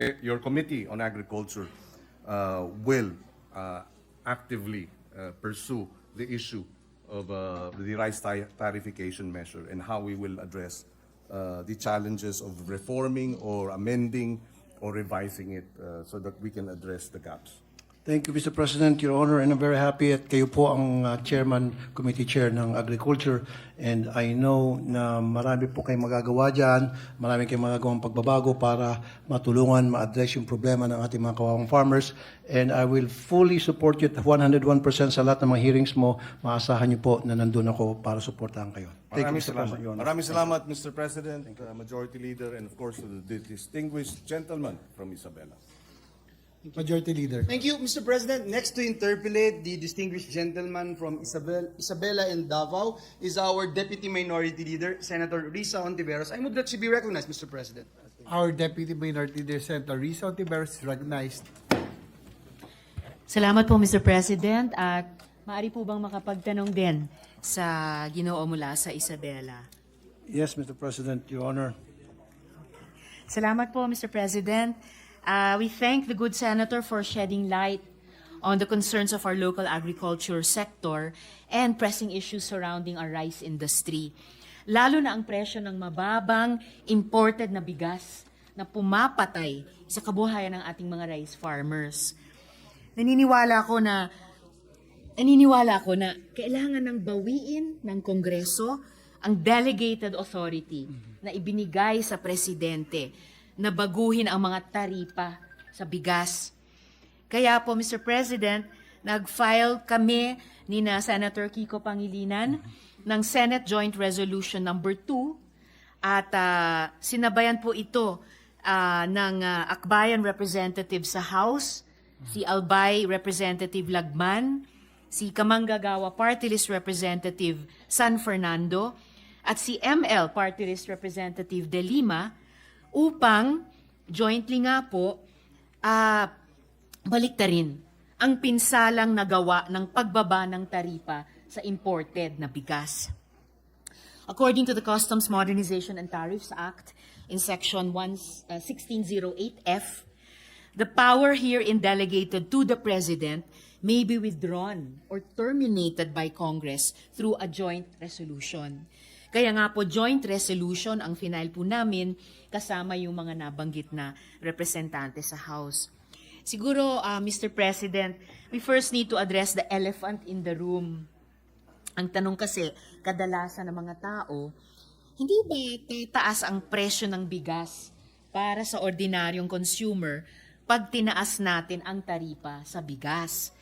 eh, your committee on agriculture uh, will uh, actively uh, pursue the issue of uh, the rice ta- tarification measure and how we will address uh, the challenges of reforming or amending or revising it uh, so that we can address the gaps. Thank you, Mr. President, Your Honor, and I'm very happy at kayo po ang uh, chairman, committee chair ng agriculture. And I know na marami po kayong magagawa dyan, marami kayong magagawang pagbabago para matulungan, ma-address yung problema ng ating mga kawawang farmers. And I will fully support you at 101% sa lahat ng mga hearings mo. Maasahan niyo po na nandun ako para suportahan kayo. Thank you, Maraming Mr. salamat. President, Your Honor. Maraming salamat, Mr. President, uh, Majority Leader, and of course to the distinguished gentleman from Isabela. Majority Leader. Thank you, Mr. President. Next to interpolate the distinguished gentleman from Isabel, Isabela and Davao is our Deputy Minority Leader, Senator Risa Ontiveros. I would that she be recognized, Mr. President. Our Deputy Minority Leader, Senator Risa Ontiveros, is recognized. Salamat po, Mr. President. At maaari po bang makapagtanong din sa ginoo mula sa Isabela? Yes, Mr. President, Your Honor. Salamat po, Mr. President. Uh, we thank the good senator for shedding light on the concerns of our local agriculture sector and pressing issues surrounding our rice industry. Lalo na ang presyo ng mababang imported na bigas na pumapatay sa kabuhayan ng ating mga rice farmers. Naniniwala ako na naniniwala ako na kailangan ng bawiin ng Kongreso ang delegated authority na ibinigay sa presidente na baguhin ang mga taripa sa bigas. Kaya po, Mr. President, nag-file kami ni na Senator Kiko Pangilinan ng Senate Joint Resolution number 2 at ah, sinabayan po ito ah, ng ah, Akbayan Representative sa House, si Albay Representative Lagman, si Kamanggagawa Party List Representative San Fernando, at si ML Party List Representative De Lima upang jointly nga po ah baliktarin ang pinsalang nagawa ng pagbaba ng taripa sa imported na bigas. According to the Customs Modernization and Tariffs Act in Section 1, uh, 1608F, the power herein delegated to the President may be withdrawn or terminated by Congress through a joint resolution. Kaya nga po, joint resolution ang final po namin kasama yung mga nabanggit na representante sa House. Siguro, uh, Mr. President, we first need to address the elephant in the room. Ang tanong kasi, kadalasan ng mga tao, hindi ba tataas ang presyo ng bigas para sa ordinaryong consumer pag tinaas natin ang taripa sa bigas?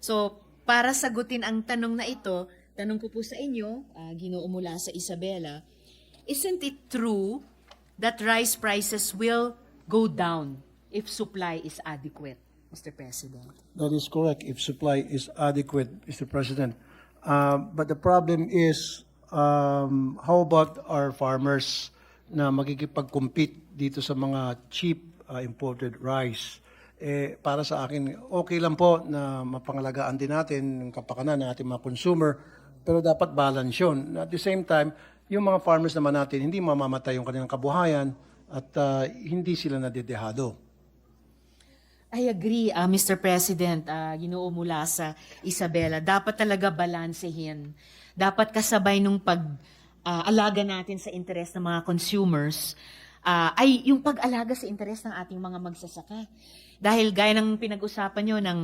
So, para sagutin ang tanong na ito, tanong ko po sa inyo, uh, ginoo mula sa Isabela, isn't it true that rice prices will go down if supply is adequate, Mr. President? That is correct, if supply is adequate, Mr. President. Uh, But the problem is, um, how about our farmers na makikipag-compete dito sa mga cheap uh, imported rice? Eh, para sa akin, okay lang po na mapangalagaan din natin yung kapakanan ng ating mga consumer, pero dapat balance yun. At the same time, yung mga farmers naman natin, hindi mamamatay yung kanilang kabuhayan at uh, hindi sila nadedehado. I agree, uh, Mr. President, uh, ginoo mula sa Isabela. Dapat talaga balansehin. Dapat kasabay nung pag-alaga natin sa interes ng mga consumers, uh, ay yung pag-alaga sa interes ng ating mga magsasaka. Dahil gaya ng pinag-usapan nyo ng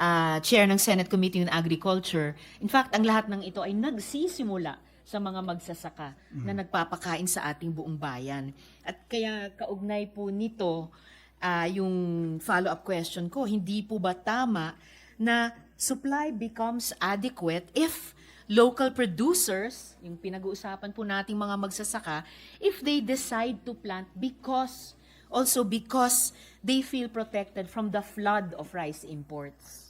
uh, chair ng Senate Committee on Agriculture, in fact, ang lahat ng ito ay nagsisimula sa mga magsasaka na nagpapakain sa ating buong bayan. At kaya kaugnay po nito, ah, yung follow-up question ko, hindi po ba tama na supply becomes adequate if local producers, yung pinag-uusapan po nating mga magsasaka, if they decide to plant because, also because they feel protected from the flood of rice imports.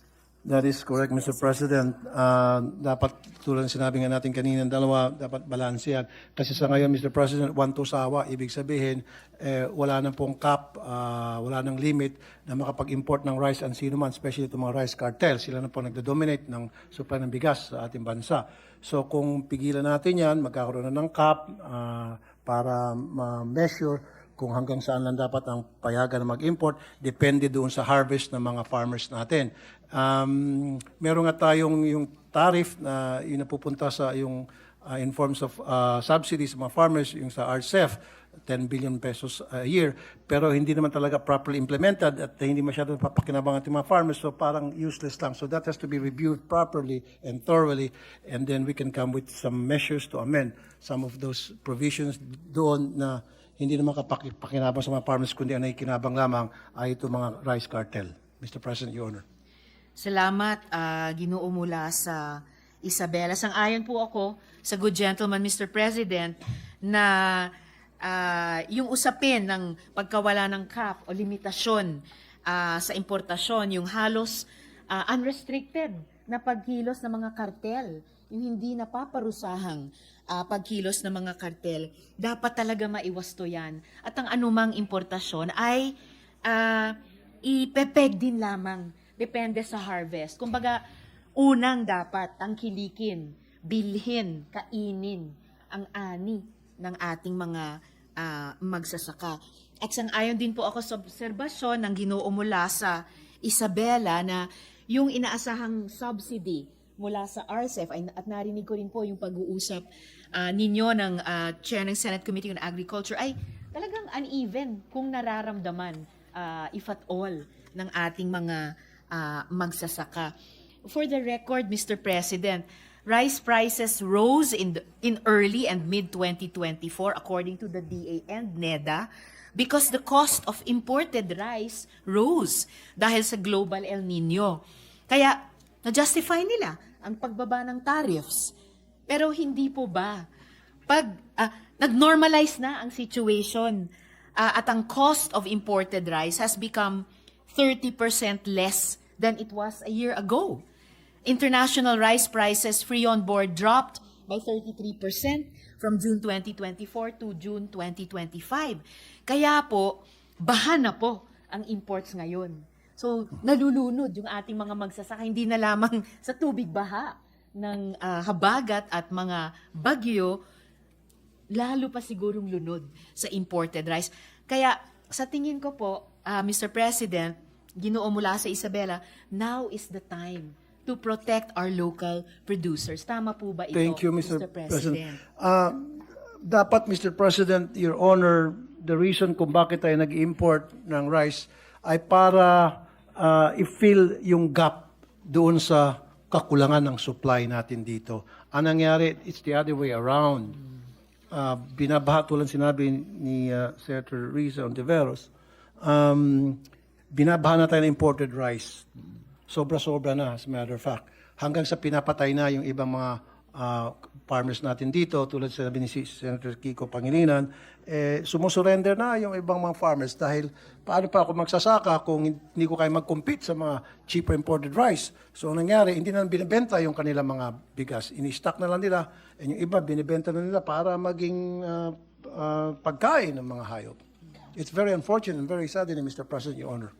That is correct, Mr. President. Ah, dapat, tulad ng sinabi nga natin kanina, dalawa, dapat balanse yan. Kasi sa ngayon, Mr. President, one to sawa, ibig sabihin, eh, wala nang pong cap, ah, wala nang limit na makapag-import ng rice ang sino man, especially itong mga rice cartel. Sila na po nagdo-dominate ng supply ng bigas sa ating bansa. So kung pigilan natin yan, magkakaroon na ng cap ah, para ma-measure kung hanggang saan lang dapat ang payagan na mag-import, depende doon sa harvest ng mga farmers natin. Um, meron nga tayong yung tariff na yun napupunta sa yung uh, in forms of uh, subsidies sa mga farmers, yung sa RCEF, 10 billion pesos a year, pero hindi naman talaga properly implemented at hindi masyado papakinabang ating mga farmers, so parang useless lang. So that has to be reviewed properly and thoroughly, and then we can come with some measures to amend some of those provisions doon na hindi naman kapakinabang sa mga farmers, kundi ang nakikinabang lamang ay ito mga rice cartel. Mr. President, Your Honor. Salamat, ah, Ginoo mula sa Isabela. Sang-ayon po ako sa good gentleman, Mr. President, na ah, yung usapin ng pagkawala ng cap o limitasyon ah, sa importasyon, yung halos ah, unrestricted na pagkilos ng mga kartel, yung hindi napaparusahang ah, pagkilos ng mga kartel, dapat talaga maiwas to yan. At ang anumang importasyon ay ah, ipepeg din lamang. Depende sa harvest. Kumbaga, unang dapat tangkilikin, bilhin, kainin ang ani ng ating mga ah, magsasaka. At sang-ayon din po ako sa obserbasyon ng ginoo mula sa Isabela na yung inaasahang subsidy mula sa RCEF ay, at narinig ko rin po yung pag-uusap ah, ninyo ng ah, Chair ng Senate Committee on Agriculture ay talagang uneven kung nararamdaman ah, if at all ng ating mga ah, magsasaka. For the record, Mr. President, rice prices rose in the, in early and mid 2024 according to the DA and NEDA because the cost of imported rice rose dahil sa global El Nino. Kaya na-justify nila ang pagbaba ng tariffs. Pero hindi po ba pag ah, nag-normalize na ang situation ah, at ang cost of imported rice has become 30% less than it was a year ago. International rice prices free on board dropped by 33% from June 2024 to June 2025. Kaya po, baha na po ang imports ngayon. So, nalulunod yung ating mga magsasaka, hindi na lamang sa tubig baha ng ah, habagat at mga bagyo, lalo pa sigurong lunod sa imported rice. Kaya sa tingin ko po, ah, Mr. President, ginoo mula sa Isabela, now is the time to protect our local producers. Tama po ba ito, Thank you, Mr. President? President. Ah, dapat, Mr. President, Your Honor, the reason kung bakit tayo nag-import ng rice ay para ah, i-fill yung gap doon sa kakulangan ng supply natin dito. Ang nangyari, it's the other way around. Ah, binabaha tulad sinabi ni ah, Senator Riza Ontiveros, um, binabaha na tayo ng imported rice. Sobra-sobra na, as a matter of fact. Hanggang sa pinapatay na yung ibang mga ah, farmers natin dito, tulad sa sabi ni Senator Kiko Pangilinan, eh, sumusurrender na yung ibang mga farmers dahil paano pa ako magsasaka kung hindi ko kaya mag-compete sa mga cheaper imported rice. So, ang nangyari, hindi na binibenta yung kanilang mga bigas. Ini-stock na lang nila, and yung iba, binibenta na nila para maging ah, ah, pagkain ng mga hayop. It's very unfortunate and very saddening, Mr. President, Your Honor.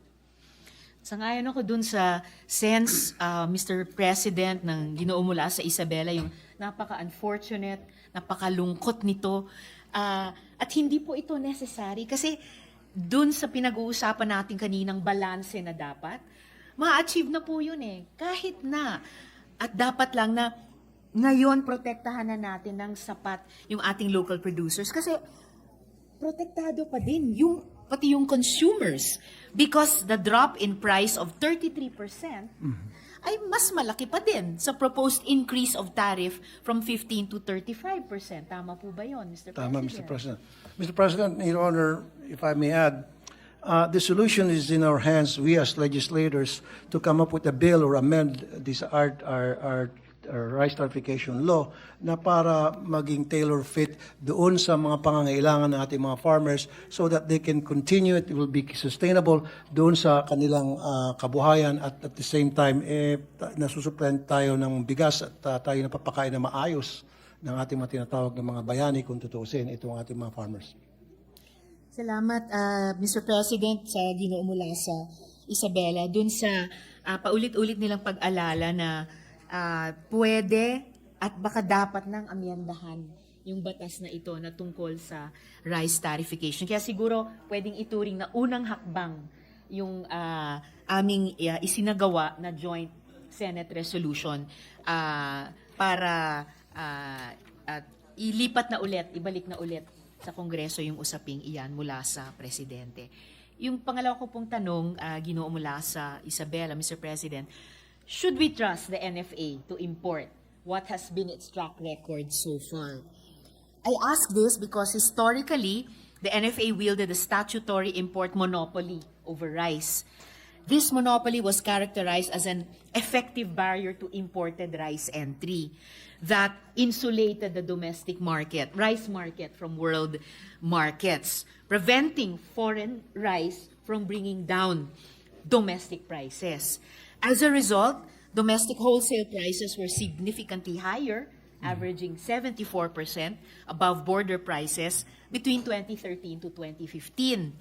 Sangayon ako dun sa sense, uh, Mr. President, ng ginoo mula sa Isabela, yung napaka-unfortunate, napakalungkot nito. Ah, at hindi po ito necessary kasi dun sa pinag-uusapan natin kaninang balanse na dapat, ma-achieve na po yun eh. Kahit na. At dapat lang na ngayon protektahan na natin ng sapat yung ating local producers. Kasi protektado pa din yung pati yung consumers because the drop in price of 33% ay mas malaki pa din sa proposed increase of tariff from 15 to 35%. Tama po ba 'yon, Mr. Tama, President? Mr. President. Mr. President, Your Honor, if I may add, uh, the solution is in our hands, we as legislators, to come up with a bill or amend this our, our, our, our rice tarification law na para maging tailor-fit doon sa mga pangangailangan ng ating mga farmers so that they can continue, it will be sustainable doon sa kanilang uh, kabuhayan at at the same time, eh, nasusupply tayo ng bigas at uh, tayo napapakain na maayos ng ating mga tinatawag ng mga bayani kung tutuusin itong ating mga farmers. Salamat, ah, Mr. President, sa ginoo mula sa Isabela. Dun sa ah, paulit-ulit nilang pag-alala na ah, pwede at baka dapat nang amyandahan yung batas na ito na tungkol sa rice tarification. Kaya siguro pwedeng ituring na unang hakbang yung ah, aming ah, isinagawa na joint Senate resolution ah, para ah, at ilipat na ulit, ibalik na ulit sa Kongreso yung usaping iyan mula sa Presidente. Yung pangalawa ko pong tanong, ah, ginoo mula sa Isabela, Mr. President, should we trust the NFA to import what has been its track record so far? I ask this because historically, the NFA wielded a statutory import monopoly over rice. This monopoly was characterized as an effective barrier to imported rice entry that insulated the domestic market, rice market, from world markets, preventing foreign rice from bringing down domestic prices. As a result, domestic wholesale prices were significantly higher, averaging 74% above border prices between 2013 to 2015.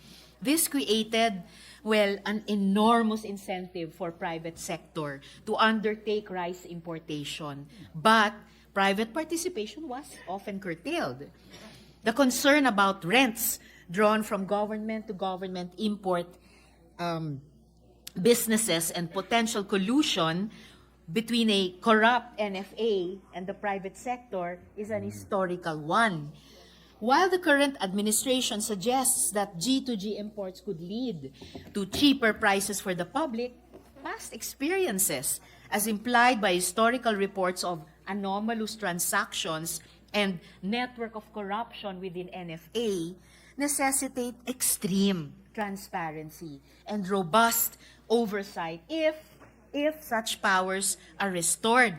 This created, well, an enormous incentive for private sector to undertake rice importation. But private participation was often curtailed. The concern about rents drawn from government to government import um, businesses and potential collusion between a corrupt NFA and the private sector is an mm. historical one. While the current administration suggests that G2G imports could lead to cheaper prices for the public, past experiences, as implied by historical reports of anomalous transactions and network of corruption within NFA, necessitate extreme transparency and robust oversight if if such powers are restored.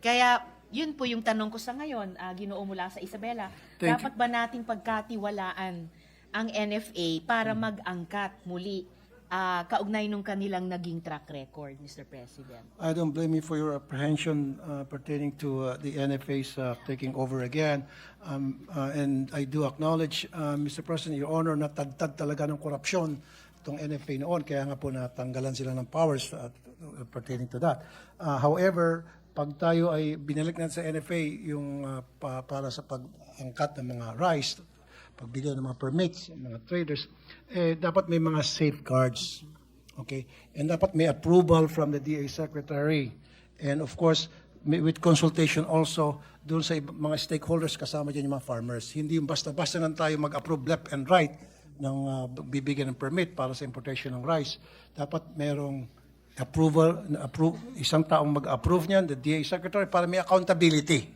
Kaya yun po yung tanong ko sa ngayon, ah, Ginoo mula sa Isabela. Thank dapat ba nating pagkatiwalaan ang NFA para mag-angkat muli ah, kaugnay nung kanilang naging track record, Mr. President? I don't blame you for your apprehension uh, pertaining to uh, the NFA's uh, taking over again. Um, uh, and I do acknowledge, uh, Mr. President, Your Honor, na tagtad talaga ng korupsyon itong NFA noon. Kaya nga po natanggalan sila ng powers uh, pertaining to that. Uh, however, pag tayo ay binalik natin sa NFA yung uh, pa- para sa pag-angkat ng mga rice, pagbili ng mga permits, ng mga traders, eh, dapat may mga safeguards. Okay? And dapat may approval from the DA Secretary. And of course, may- with consultation also doon sa mga stakeholders kasama dyan yung mga farmers. Hindi yung basta-basta lang tayo mag-approve left and right ng uh, bibigyan ng permit para sa importation ng rice. Dapat merong approval, approve, isang taong mag-approve niyan, the DA Secretary, para may accountability.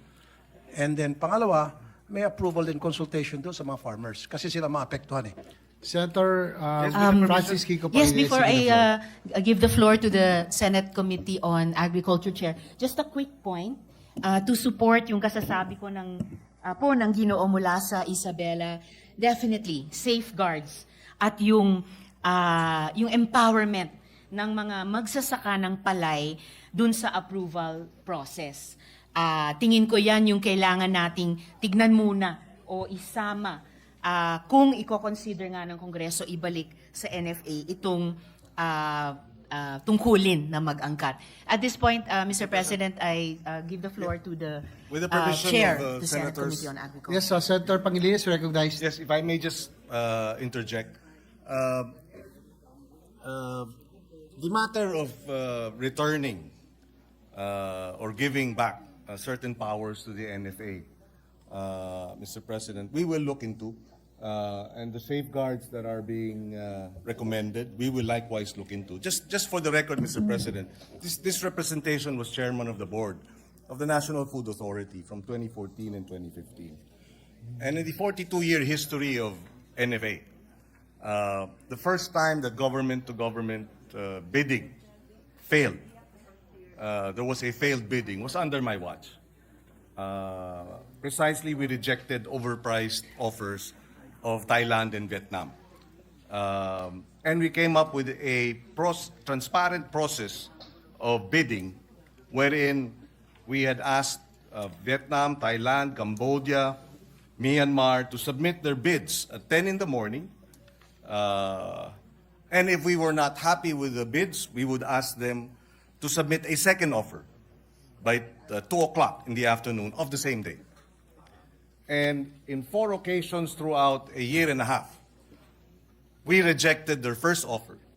And then pangalawa, may approval din consultation doon sa mga farmers kasi sila maapektuhan eh. Senator uh, Francis Kiko Yes, before I uh, give the floor to the Senate Committee on Agriculture Chair, just a quick point uh, to support yung kasasabi ko ng uh, po ng Ginoo mula sa Isabela. Definitely safeguards at yung uh, yung empowerment ng mga magsasaka ng palay dun sa approval process. Ah, tingin ko yan yung kailangan nating tignan muna o isama Ah, kung i-consider nga ng Kongreso ibalik sa NFA itong ah, ah, tungkulin na mag-angkat. At this point, ah, Mr. President, I ah, give the floor to the, With the permission Chair of, uh, the Senate Senators- Committee on Agriculture. Yes, uh, Senator Pangilinan is recognized. Yes, if I may just uh, interject. Uh, uh, the matter of uh, returning uh, or giving back uh, certain powers to the NFA, uh, Mr. President, we will look into. Uh, and the safeguards that are being uh, recommended, we will likewise look into. Just, just for the record, Mr. President, this, this representation was chairman of the board of the National Food Authority from 2014 and 2015. And in the 42-year history of NFA, uh, the first time that government-to-government uh, bidding failed, uh, there was a failed bidding, was under my watch. Uh, precisely, we rejected overpriced offers of Thailand and Vietnam. Um, and we came up with a pros- transparent process of bidding wherein we had asked uh, Vietnam, Thailand, Cambodia, Myanmar to submit their bids at 10 in the morning. Uh, and if we were not happy with the bids, we would ask them to submit a second offer by uh, 2 o'clock in the afternoon of the same day. And in four occasions throughout a year and a half, we rejected their first offer